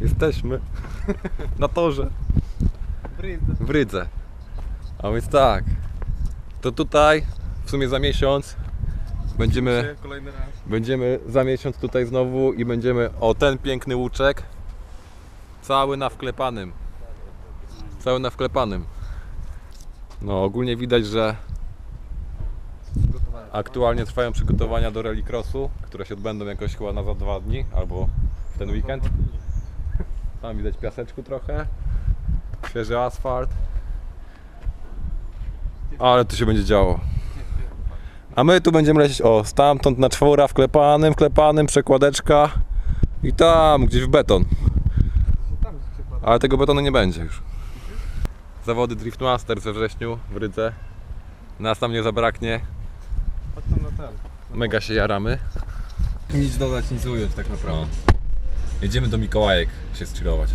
Jesteśmy na torze w Rydze. A więc tak, to tutaj w sumie za miesiąc będziemy, będziemy za miesiąc tutaj znowu i będziemy, o ten piękny łuczek, cały na wklepanym. Cały na wklepanym. No ogólnie widać, że aktualnie trwają przygotowania do rallycrossu, które się odbędą jakoś chyba na za dwa dni albo w ten weekend. Tam widać piaseczku trochę, świeży asfalt. Ale tu się będzie działo. A my tu będziemy lecieć, o, stamtąd na czwora, wklepanym, wklepanym, przekładeczka i tam, gdzieś w beton. Ale tego betonu nie będzie już. Zawody Driftmaster we wrześniu w Rydze. Nas tam nie zabraknie. Mega się jaramy. Nic dodać, nic ująć tak naprawdę. Jedziemy do Mikołajek się skillować.